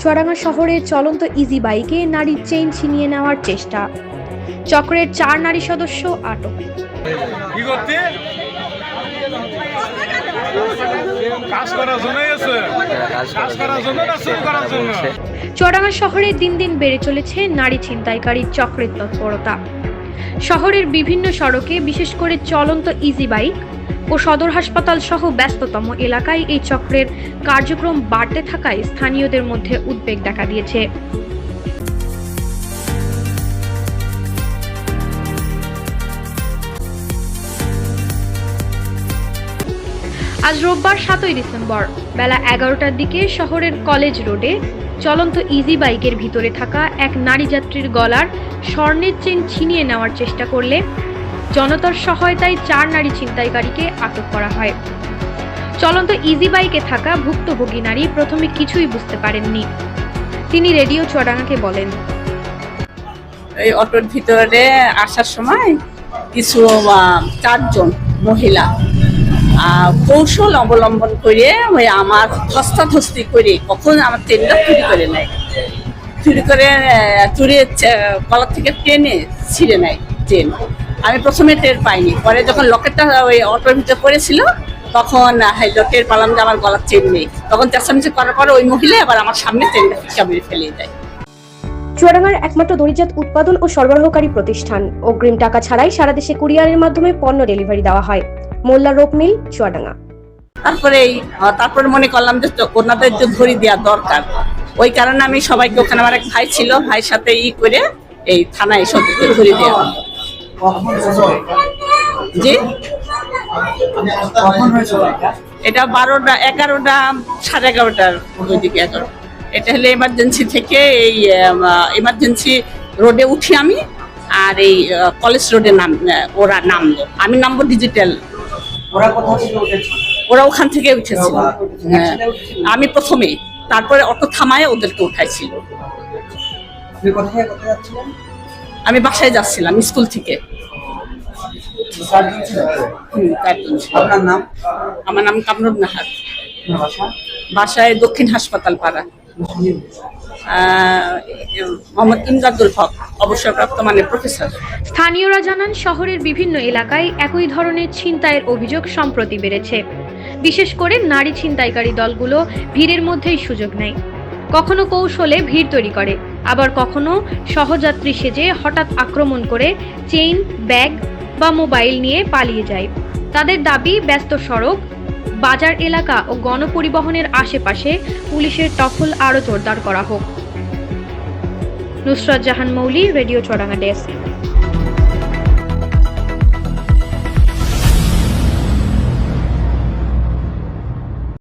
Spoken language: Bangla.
চুয়াডাঙ্গা শহরে চলন্ত ইজি বাইকে নারীর চেইন ছিনিয়ে নেওয়ার চেষ্টা। চক্রের চার নারী সদস্য আটক। চুয়াডাঙ্গা শহরে দিন দিন বেড়ে চলেছে নারী ছিনতাইকারী চক্রের তৎপরতা। শহরের বিভিন্ন সড়কে বিশেষ করে চলন্ত ইজি বাইক ও সদর হাসপাতাল সহ ব্যস্ততম এলাকায় এই চক্রের কার্যক্রম বাড়তে থাকায় স্থানীয়দের মধ্যে উদ্বেগ দেখা দিয়েছে। আজ রোববার সাতই ডিসেম্বর, বেলা এগারোটার দিকে শহরের কলেজ রোডে চলন্ত ইজি বাইকের ভিতরে থাকা এক নারী যাত্রীর গলার স্বর্ণের চেন ছিনিয়ে নেওয়ার চেষ্টা করলে জনতার সহায়তায় চার নারী ছিনতাইকারীকে আটক করা হয়। চলন্ত ইজি বাইকে থাকা ভুক্তভোগী নারী প্রথমে কিছুই বুঝতে পারেননি। তিনি রেডিও চুয়াডাঙ্গাকে বলেন, এই অটোর ভিতরে আসার সময় কিছু চারজন মহিলা কৌশল অবলম্বন করে ওই আমার ধস্তাধস্তি করে কখন আমার ট্রেনটা চুরি করে নেয়। চুরি করে চুরি কলার থেকে টেনে ছিঁড়ে নেয় ট্রেন। আমি প্রথমে টের পাইনি। পরে যখন লকেটটা ওই অটোর ভিতরে পড়েছিল তখন হাইলো টের পেলাম যে আমার গলার চেন নেই। তখন চেঁচামেচি করার পরে ওই মহিলা আবার আমার সামনে ট্রেনটা ফিকা মেরে ফেলিয়ে দেয়। চুয়াডাঙ্গার একমাত্র দড়িজাত উৎপাদন ও সরবরাহকারী প্রতিষ্ঠান। অগ্রিম টাকা ছাড়াই সারা দেশে কুরিয়ারের মাধ্যমে পণ্য ডেলিভারি দেওয়া হয়। Molla rope mill Chuadanga. তারপরে তারপরে মনে করলাম যে ওনাদের একটু ধরি দেওয়া দরকার ওই কারণে আমি সবাইকে ওখানে আমার এক ভাই ছিল ভাইয়ের সাথে ই করে এই থানায় সবাইকে ধরি দেওয়া জি? এটা? বারোটা এগারোটা সাড়ে এগারোটার ওইদিকে এগারো এটা হলে এমার্জেন্সি থেকে এই এমার্জেন্সি রোডে উঠি আমি আর এই কলেজ রোডে নাম ওরা নামলো। আমি নামবো ডিজিটাল ওরা কোথাও থেকে উঠেছে? ওরা ওখান থেকে উঠেছিল হ্যাঁ। উঠেছিল? আমি প্রথমে তারপরে অটো থামায় ওদেরকে উঠাইছিল। আমি বাসায় যাচ্ছিলাম স্কুল থেকে। আপনার নাম? আমার নাম কামরুল নাহার। বাসায় দক্ষিণ হাসপাতাল পাড়া। আহ, মোহাম্মদ ইমদাদুল হক অবসরপ্রাপ্ত মানে প্রফেসর। স্থানীয়রা জানান শহরের বিভিন্ন এলাকায় একই ধরনের ছিনতাইয়ের অভিযোগ সম্প্রতি বেড়েছে। বিশেষ করে নারী ছিনতাইকারী দলগুলো ভিড়ের মধ্যেই সুযোগ নেয়। কখনো কৌশলে ভিড় তৈরি করে। আবার কখনো সহযাত্রী সেজে হঠাৎ আক্রমণ করে চেইন, ব্যাগ বা মোবাইল নিয়ে পালিয়ে যায়। তাদের দাবি, ব্যস্ত সড়ক, বাজার এলাকা ও গণপরিবহনের আশেপাশে পুলিশের টফল আরও জোরদার করা হোক। নুসরত জাহান মৌলি, রেডিও চড়াঙ্গা ডেস্ক।